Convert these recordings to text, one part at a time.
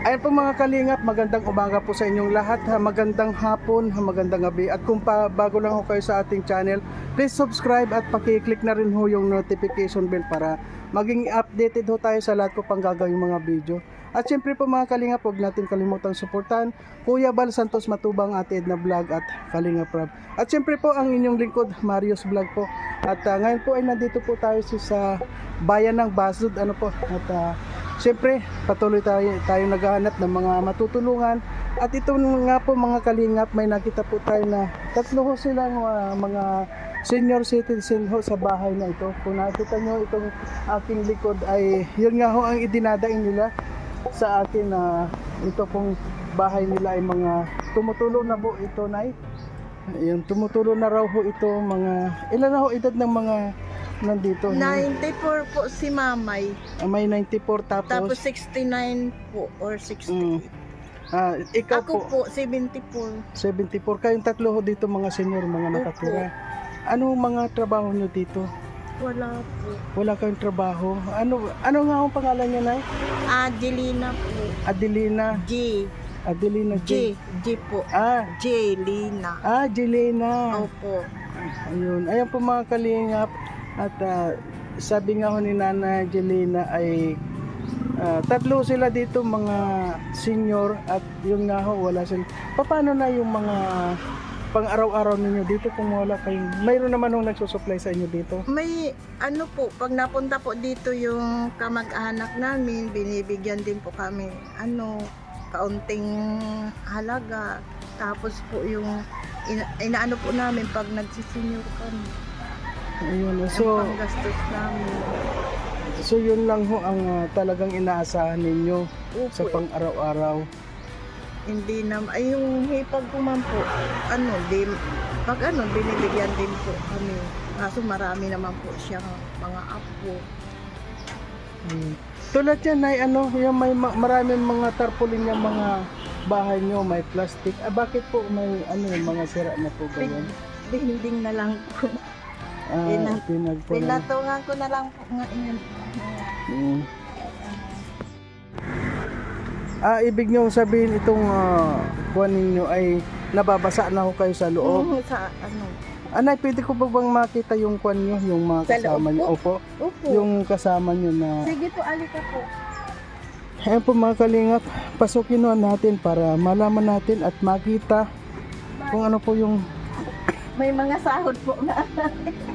Ayan po mga kalingap, magandang umaga po sa inyong lahat, ha, magandang hapon, ha, magandang gabi. At kung pa, bago lang ho kayo sa ating channel, please subscribe at pakiclick na rin ho yung notification bell para maging updated ho tayo sa lahat ko pang gagawing mga video. At syempre po mga kalingap, huwag natin kalimutang suportahan Kuya Bal Santos Matubang, Ate Edna Vlog at Kalingap Rob. At syempre po ang inyong lingkod, Marius Vlog po. At ah, ngayon po ay nandito po tayo sa- bayan ng Basud, ano po. At ah, Siyempre, patuloy tayo, tayo naghahanap ng mga matutulungan. At ito nga po mga kalingap, may nakita po tayo na tatlo ho silang ah, mga senior citizen ho sa bahay na ito. Kung nakita nyo itong aking likod ay yun nga ho ang idinadaing nila sa akin na ito pong bahay nila ay mga tumutulong na po ito na Ayun, tumutulong na raw ho ito mga ilan na ho edad ng mga nandito 94 po si Mamay. Ah, may 94 tapos, Tapos 69 po or 60. Mm. Ah, ikaw Ako po, po 74. 74. Kayong tatlo ho dito mga senior, mga nakatira. Ano mga trabaho nyo dito? Wala po. Wala kayong trabaho. Ano ano nga ang pangalan niya, Nay? Adelina po. Adelina. G. Adelina J. G. G po. Ah, J. Lina. ah, Jelena. Opo. Ayun. Ayan po mga kalingap. At ah, sabi nga ho ni Nana Jelena ay ah, tatlo sila dito mga senior at yung nga ho wala sila. Paano na yung mga pang araw-araw ninyo dito kung wala kayong mayroon naman nung nagsusupply sa inyo dito May ano po, pag napunta po dito yung kamag-anak namin, binibigyan din po kami ano, kaunting halaga. Tapos po yung ina- inaano po namin pag nagsisenyor kami. Ayun So, so ang panggastos namin. so yun lang ho ang ah, talagang inaasahan ninyo sa Opo, pang araw-araw Hindi na, ay yung hipag ko man po, ano, di, pag ano, binibigyan din po kami. Kaso marami naman po siyang mga apo. Hmm. Tulad yan ay ano, yung may ma- maraming mga tarpaulin yung mga bahay nyo, may plastic. Ah, bakit po may ano yung mga sira na po ba yan? Dinding na lang po. Ah, Pinag- pinagpo na. Pinatungan ko na lang po ngayon. Hmm. Ah, ibig nyo sabihin itong uh, kuwan ninyo ay nababasa na ho kayo sa loob. Oo, sa ano. Anay, pwede ko ba bang makita yung kuwan nyo, yung mga Sa kasama nyo? po? Opo, Opo. yung kasama nyo na Sige po, alika po. Ayan po mga kalingap, pasukin natin para malaman natin at makita kung ano po yung May mga sahod po na.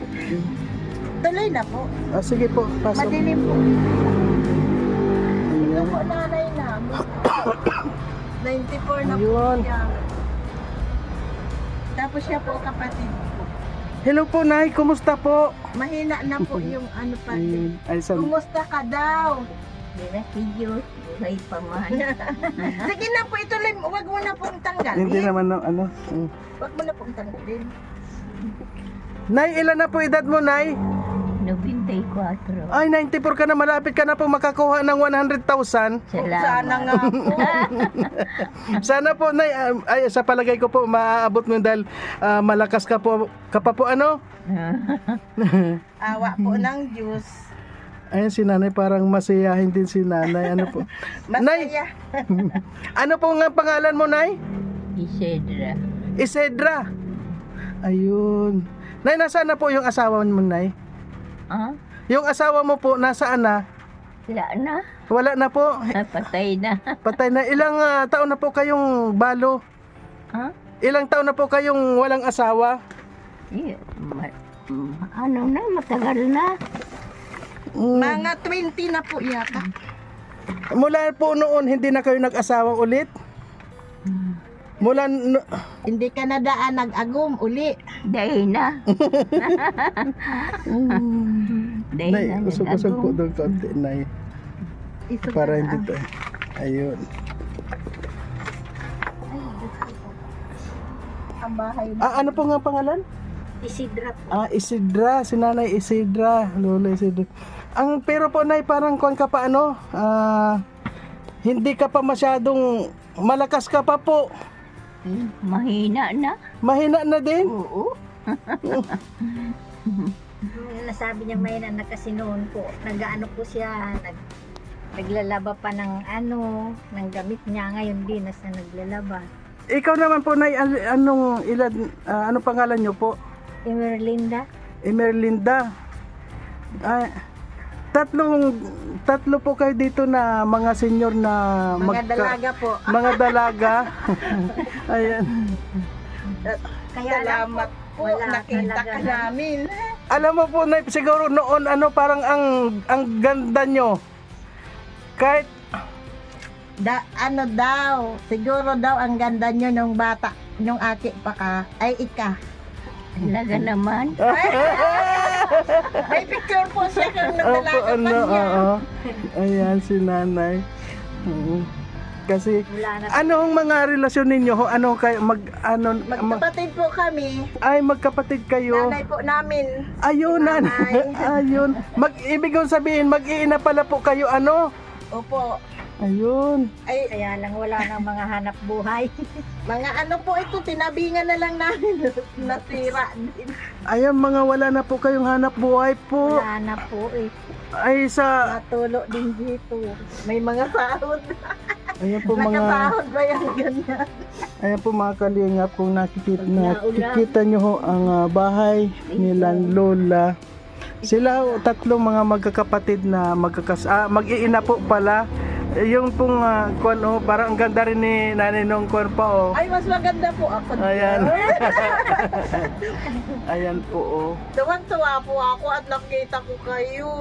Tuloy na po. ah, sige po, pasok. Madilim po. Ito po nanay na. 94 na po Ayun. siya. Tapos siya po kapatid ko. Hello po Nay, kumusta po? Mahina na po yung ano pa. Ayun, ay san. Kumusta ka daw? Video, may paman. Sige na po, ituloy mo. Huwag mo na pong tanggalin. Hindi naman no, ano. mm. Huwag mo na pong tanggalin. Nay, ilan na po edad mo, Nay? 94. Ay, 94 ka na, malapit ka na po makakuha ng 100,000. Salamat. Sana nga po. Sana po, Nay, ah, ay, sa palagay ko po, maaabot mo dahil ah, malakas ka po, ka pa po, ano? Awa po ng Diyos. Ayun, si nanay parang masiyahin din si nanay. Ano po? Nay, Masaya. ano po nga pangalan mo, Nay? Isidra. Isedra. Ayun. Nay, nasaan na po yung asawa mo, Nay? Ah, Yung asawa mo po, nasaan na? wala na. Wala na po. Napatay na. Patay na. Ilang ah, taon na po kayong balo? Ha? Ilang taon na po kayong walang asawa? Eh, ma- ma- ano na, matagal na. Mm, Mga 20 na po yata. mula po noon, hindi na kayo nag-asawa ulit? Mula, no- Hindi ka na daan nag-agom uli. Dahil na. Dahil Nay, na. usog-usog po nag-agong. doon konti, Nay. Isog Para na hindi to. Ayun. Ang bahay na. Ah, ano po nga pangalan? Isidra po. Ah, Isidra, si Nanay Isidra, Lola Isidra. Ang pero po nay parang kuan ka pa ano, ah, hindi ka pa masyadong malakas ka pa po. Mahina na. Mahina na din. Oo. nasabi niya may na kasi noon po, nag-ano po siya, nag, naglalaba pa ng ano, ng gamit niya. Ngayon din, nasa naglalaba. Ikaw naman po nay an- anong ilan ah, ano pangalan niyo po? Emerlinda, Emerlinda. Ay, tatlong tatlo po kayo dito na mga senior na Mga magka- dalaga po. mga dalaga. Ayan. kaya po, Salamat po. wala Nakita ka na. namin. Alam mo po na siguro noon ano parang ang ang ganda nyo. Kahit Da, ano daw, siguro daw ang ganda nyo nung bata, nung aki pa ka, ay ika. Talaga naman. May picture po siya kung nagdalaga pa ano, niya. oo. Ayan si nanay. Oo. Kasi wala na. ano ang mga relasyon ninyo? Ho? Ano kayo mag ano mag, Magkapatid po kami, ay magkapatid kayo? nanay po namin. Ayun, nanay. Nanay. Ayun. Mag ibig kong sabihin mag-iina pala po kayo ano? Opo. Ayun. Ay, Kaya lang wala ng mga hanap buhay. mga ano po ito, tinabingan na lang namin. Nasira din. Ayun mga wala na po kayong hanap buhay po. Wala na po eh. Ay sa Natulo din dito. May mga sahod. Ayan po mga Nakasahod ba yan ganyan? Ayan po mga kalingap kung nakikita, nakikita nyo ho ang ah, bahay nilang lola. Sila ho, tatlong mga magkakapatid na magkakas ah, mag-iina po pala. Eh, Yung pong uh, kwan ho, parang ang ganda rin ni nanay nung kwan pa oh. Ay, mas maganda po ako. Ayan. Ayan po oh. Tuwang-tuwa po ako at nakita ko kayo.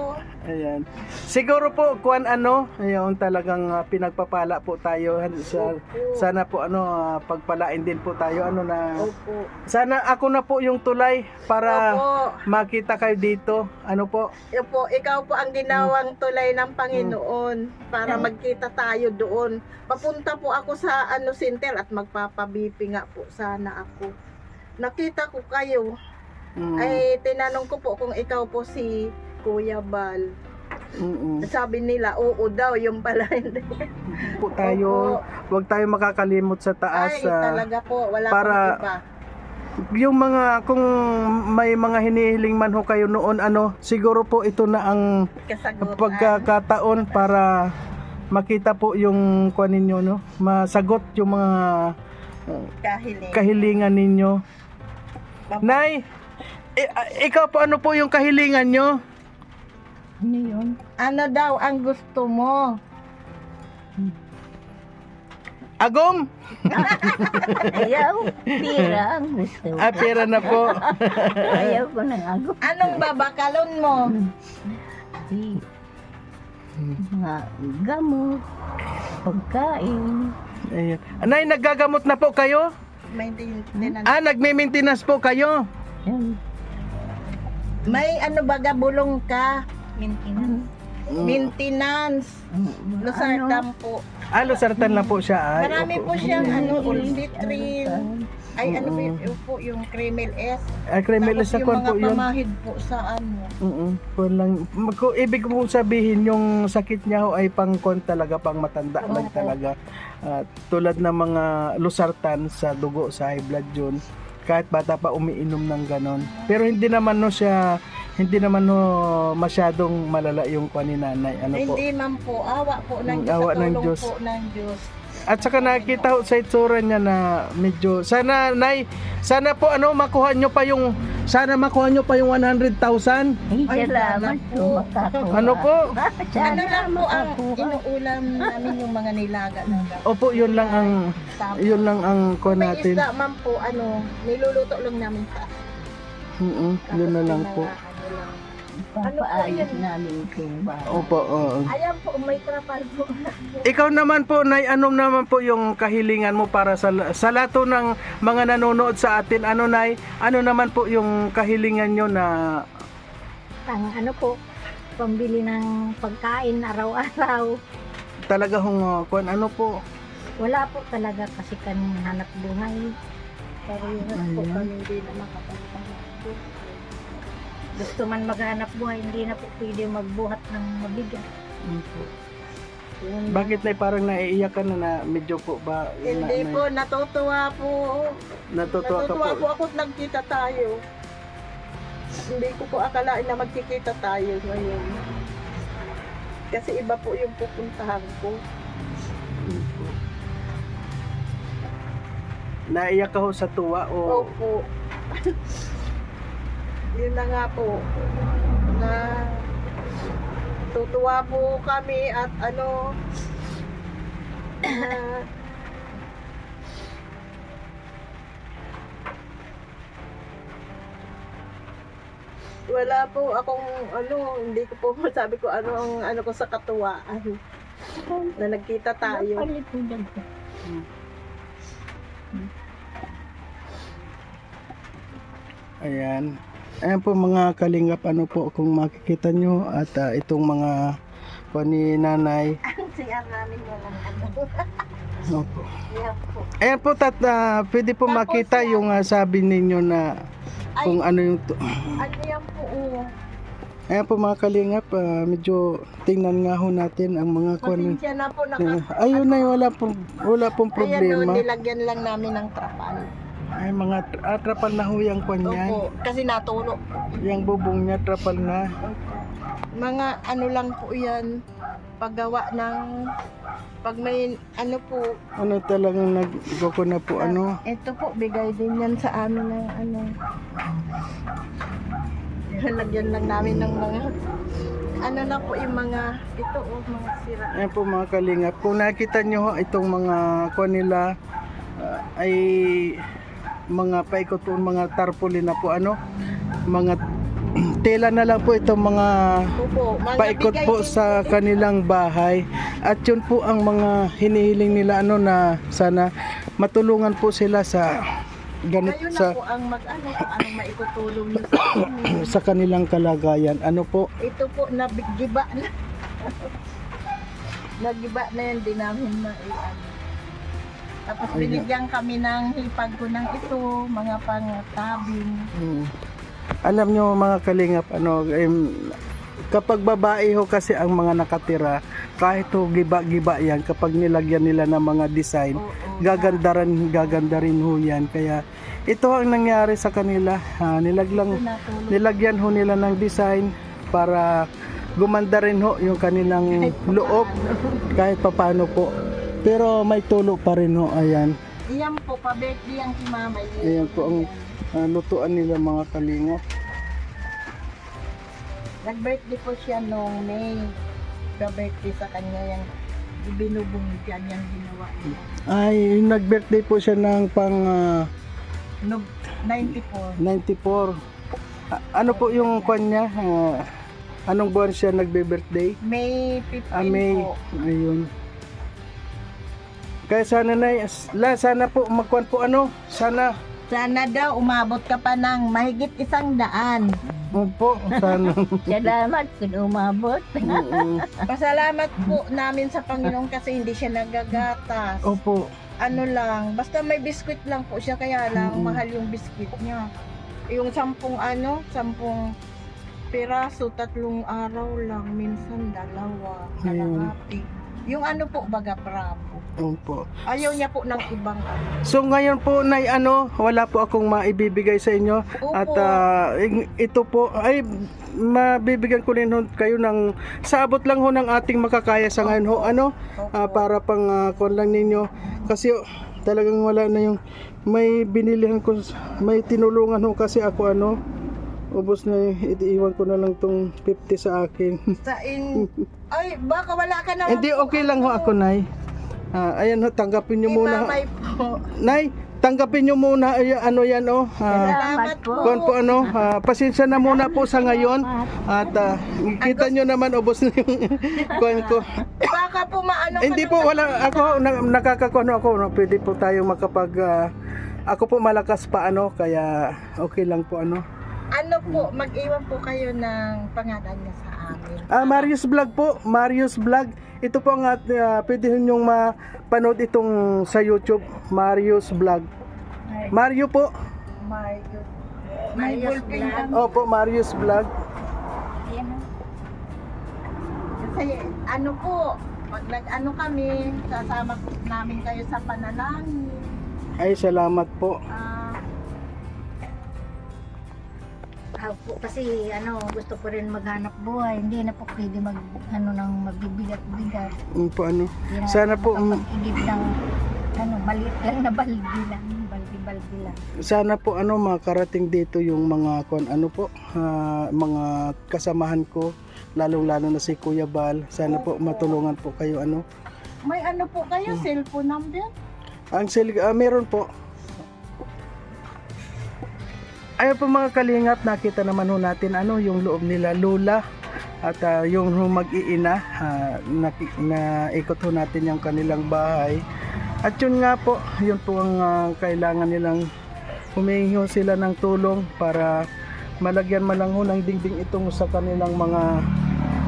Ayan. Siguro po kuan ano, ayun talagang ah, pinagpapala po tayo sa sana po ano ah, pagpalain din po tayo ano na Opo. sana ako na po yung tulay para Opo. makita kayo dito. Ano po? Opo, ikaw po ang ginawang tulay ng Panginoon para magkita tayo doon. Papunta po ako sa ano center at magpapabipi nga po sana ako. Nakita ko kayo. Mm, Ay tinanong ko po kung ikaw po si Kuya Bal. mm, mm. Sabi nila, oo daw, yung pala hindi. po tayo, wag tayo makakalimot sa taas. Ay, ah, talaga po, wala para- pong iba. yung mga kung may mga hinihiling man ho kayo noon ano, siguro po ito na ang Kasagutan. pagkakataon para makita po yung kuan ninyo no, masagot yung mga uh, Kahiling. kahilingan ninyo. Nay, i- ah, ikaw po ano po yung kahilingan nyo? Ano yun? ano daw ang gusto mo? Agom? Ayaw. Pira ang gusto. Ah, pera na po. Ayaw ko ng ako. Anong babakalon mo? Di. Mga gamot. Pagkain. Ayan. Nay, naggagamot na po kayo? Din- Ah, nagme-maintenance po kayo? Yan. May ano baga bulong ka? Maintenance. Maintenance. Ano? Losartan po. Ah, losartan lang po siya. Ay, Marami opo. po siyang ano, ulcitrin. Ay ano po yung, yung po yung Kremel S. Ah, Cremelis Tapos na yung kuan mga po yun. pamahid po sa ano. Oo, kuan lang. Mag- ibig ko po sabihin yung sakit niya ho ay pang kuan talaga, pang matanda lang Opo. talaga. Ah, tulad ng mga losartan sa dugo, sa high blood yun. Kahit bata pa umiinom ng ganon. Pero hindi naman no siya, hindi naman no masyadong malala yung kuan ni nanay. Ano po? Hindi man po, awa po ng Mm, Diyos. awa sa ng Diyos. po ng Diyos. At saka nakita ho sa itsura niya na medyo sana nay sana po ano makuha nyo pa yung sana makuha nyo pa yung 100,000. Ay, Ay, salamat po. po. Makakuha. Ano po? Ano Sana lang po ang makakuha. inuulam namin yung mga nilaga na Opo, yun lang ang Tapos, yun lang ang kuha may natin. isda man po, ano, niluluto lang namin sa Mm yun na lang po. Ano. Papaayos namin kung ba. Opo, oo. Ayan po, may trapal po. Ikaw naman po, Nay, ano naman po yung kahilingan mo para sa, sa lato ng mga nanonood sa atin? Ano, Nay? Ano naman po yung kahilingan nyo na Ang ano po, pambili ng pagkain araw-araw. talaga hong uh, kung ano po? Wala po talaga kasi kami hanap buhay. Parehas po Ayan. kami hindi na makapagpahanap. Gusto man maghanap buhay, hindi na po pwede magbuhat ng mabigat. Yun lang. Bakit na parang naiiyak ka na na medyo po ba? Hindi na, po, natutuwa po. Natutuwa ka Natutuwa po po. ako at nagkita tayo. Hindi ko po akalain na magkikita tayo ngayon. Kasi iba po yung pupuntahan ko. Naiiyak ka ho sa tuwa o Opo. Yun na nga po. Na tutuwa po kami at ano na wala po akong ano, hindi ko po masabi ko ano ang ano ko sa katuwaan na nagkita tayo. Ayan. Ayan po mga kalingap ano po kung makikita nyo at ah, itong mga po ni nanay. Ang siya namin walang ano. Opo. Yan po. Ayan po tat, ah, pwede po Tapos makita yan. yung ah, sabi ninyo na Ay, kung ano yung to- ano yan po oh. Ayan po mga kalingap, ah, medyo tingnan nga ho natin ang mga kwan. Pasensya na po naka Ayun na wala pong wala pong Ayan o, problema. nilagyan lang namin ng trapal. Ay mga tra- ah, trapal na ho yung kwan yan. Opo, kasi natulo. Yung bubong niya trapal na. Mga ano lang po yan, paggawa ng, pag may ano po, Ano talagang nag-go na po ano. ito po, bigay din yan sa amin ng ano. Lagyan lang namin ng mga, ano na po yung mga, ito o, mga sira. Ayan po mga kalingap. Kung nakita nyo ho, itong mga kwan nila ah, ay mga paikot po, mga tarpaulin na po ano. Mga tela na lang po itong mga Opo, paikot po sa kanilang bahay. At yun po ang mga hinihiling nila ano na sana matulungan po sila sa ganit Kayo na sa po ang mag, ano, kung anong nyo sa amin. sa kanilang kalagayan. Ano po? Ito po, nagiba na. nagiba na yan, di namin maian. Tapos Ayun. binigyan kami ng hipag ko ng ito, mga pangtabing. Mm. Alam nyo mga kalingap, ano, em, kapag babae ho kasi ang mga nakatira, kahit ho giba-giba yan, kapag nilagyan nila ng mga design, Oo. gaganda rin, gaganda rin ho yan. Kaya ito ang nangyari sa kanila, ha, nilaglang, nilagyan ho nila ng design para gumanda rin ho yung kanilang loob kahit papano po. Pero may tulo pa rin ho, ayan. Iyan po, pa-birthday ang si mama. Ayan po ang ah, lutuan nila mga kalingap. Nag-birthday po siya noong May. Ka-birthday sa kanya yung binubong dyan yung ginawa niya. Ay, nag-birthday po siya ng pang ah, No, 94. 94. A- ano po yung kwan niya? Ah, anong buwan siya nagbe-birthday? May 15 Ah, May. po. Ayun. Kaya sana na, la, sana po magkwan po ano? Sana. Sana daw umabot ka pa ng mahigit isang daan. Opo, sana. Salamat kung umabot. Pasalamat po namin sa Panginoon kasi hindi siya nagagatas. Opo. Ano lang, basta may biskwit lang po siya kaya lang Mm-mm. mahal yung biskwit niya. Yung sampung ano, sampung piraso, tatlong araw lang, minsan dalawa, Ayun. Yung ano po, baga bravo. Opo. Ayaw niya po ng ibang ano. So ngayon po na ano, wala po akong maibibigay sa inyo Opo. at ah, ing- ito po ay mabibigyan ko rin ho kayo ng sa abot lang ho ng ating makakaya sa ngayon ho ano ah, para pang uh, lang ninyo kasi oh, talagang wala na yung may binilihan ko may tinulungan ho kasi ako ano ubos na yung iiwan ko na lang tong 50 sa akin Sa in... Ay, baka wala ka na. hindi okay lang ho ako nay Ah, ayan ho tanggapin nyo muna ho. Imamay po. Nay, tanggapin nyo muna ay, ano yan oh. Ah, Salamat po. kuwan po ano, ah, pasensya na muna po sa ngayon. At ah, kita nyo naman ubos na yung kuwan ko. Baka po maano ka Hindi po wala ako na, nakakakuano ako no. Pwede po tayo makapag ah, ako po malakas pa ano kaya okay lang po ano. Ano po, mag-iwan po kayo ng pangalan niya sa amin. Ah, Marius Vlog po, Marius Vlog. Ito po ang at uh, pwede ninyong mapanood itong sa YouTube, Marius Vlog. Mario po. My God. May Marius ballpen Vlog. kami. Opo, Marius Vlog. Kasi ano po, pag nag-ano kami, sasama po namin kayo sa panalangin. Ay, salamat po. Ah, Po, kasi ano, gusto ko rin maghanap buhay. Hindi na po pwede mag, ano, ng mabibigat-bigat. Um, po, ano. Hindi na Sana po, mm, makapag-igib ng, ano, maliit lang na baldi lang. Baldi-baldi lang. sana po ano makarating dito yung mga kon ano po ah, mga kasamahan ko lalong-lalo na si Kuya Bal sana po matulungan po kayo ano may ano po kayo, cellphone number? ang sil ah, meron po Ayun po mga kalingap, nakita naman ho natin ano yung loob nila Lula at ah, yung mag-iina ah, na, na ikot ho natin yung kanilang bahay. At yun nga po, yun po ang ah, kailangan nilang humingi sila ng tulong para malagyan man lang ho ng dingding itong sa kanilang mga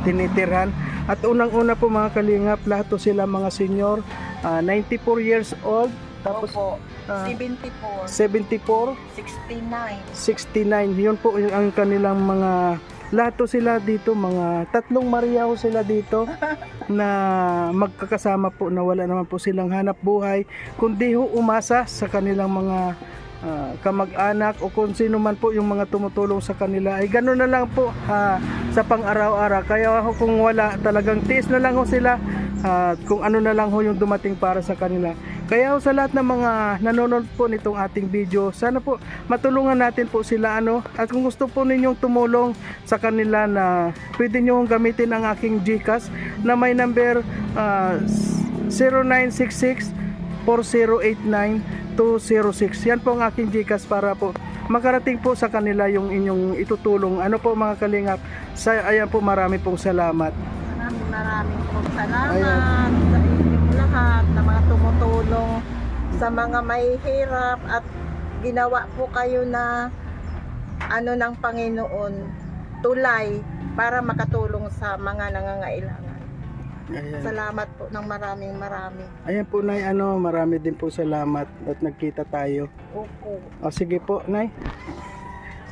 tinitirhan. At unang-una po mga kalingap, lahat sila mga senior, ah, 94 years old, tapos Opo, ah, 74, 74, 69. 69 yun po yung ang kanilang mga lahat to sila dito mga tatlong Maria ho sila dito na magkakasama po na wala naman po silang hanap buhay kundi ho umasa sa kanilang mga ah, kamag-anak o kung sino man po yung mga tumutulong sa kanila. Ay gano'n na lang po ah, sa pang-araw-araw. Kaya ho kung wala talagang tiis na lang ho sila. At kung ano na lang ho yung dumating para sa kanila kaya sa lahat ng mga nanonood po nitong ating video sana po matulungan natin po sila ano? At kung gusto po ninyong tumulong sa kanila na pwede nyo gamitin ang aking GCash na may number ah, 0966 4089 206 yan po ang aking GCash para po makarating po sa kanila yung inyong itutulong. Ano po mga kalingap? Sa ayan po marami pong salamat. Maraming maraming po salamat. Ayan. Lahat na mga tumutulong sa mga mahihirap at ginawa po kayo na ano ng Panginoon tulay para makatulong sa mga nangangailangan. ayan. Salamat po ng maraming marami. Ayan po Nay, ano, marami din po salamat at nagkita tayo. Opo. O sige po, Nay.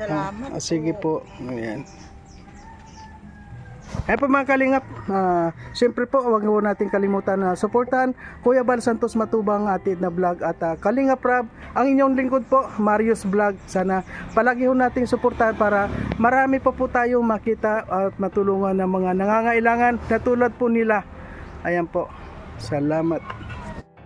Salamat Ah, sige po. Ayan. Ayan po mga kalingap, ah, siyempre po huwag po natin kalimutan na suportahan Kuya Bal Santos Matubang atid na vlog at ah, Kalingap Rab, ang inyong lingkod po, Marius Vlog. Sana palagi ho nating suportahan para marami pa po tayong makita at matulungan ng mga nangangailangan na tulad po nila. Ayan po. Salamat.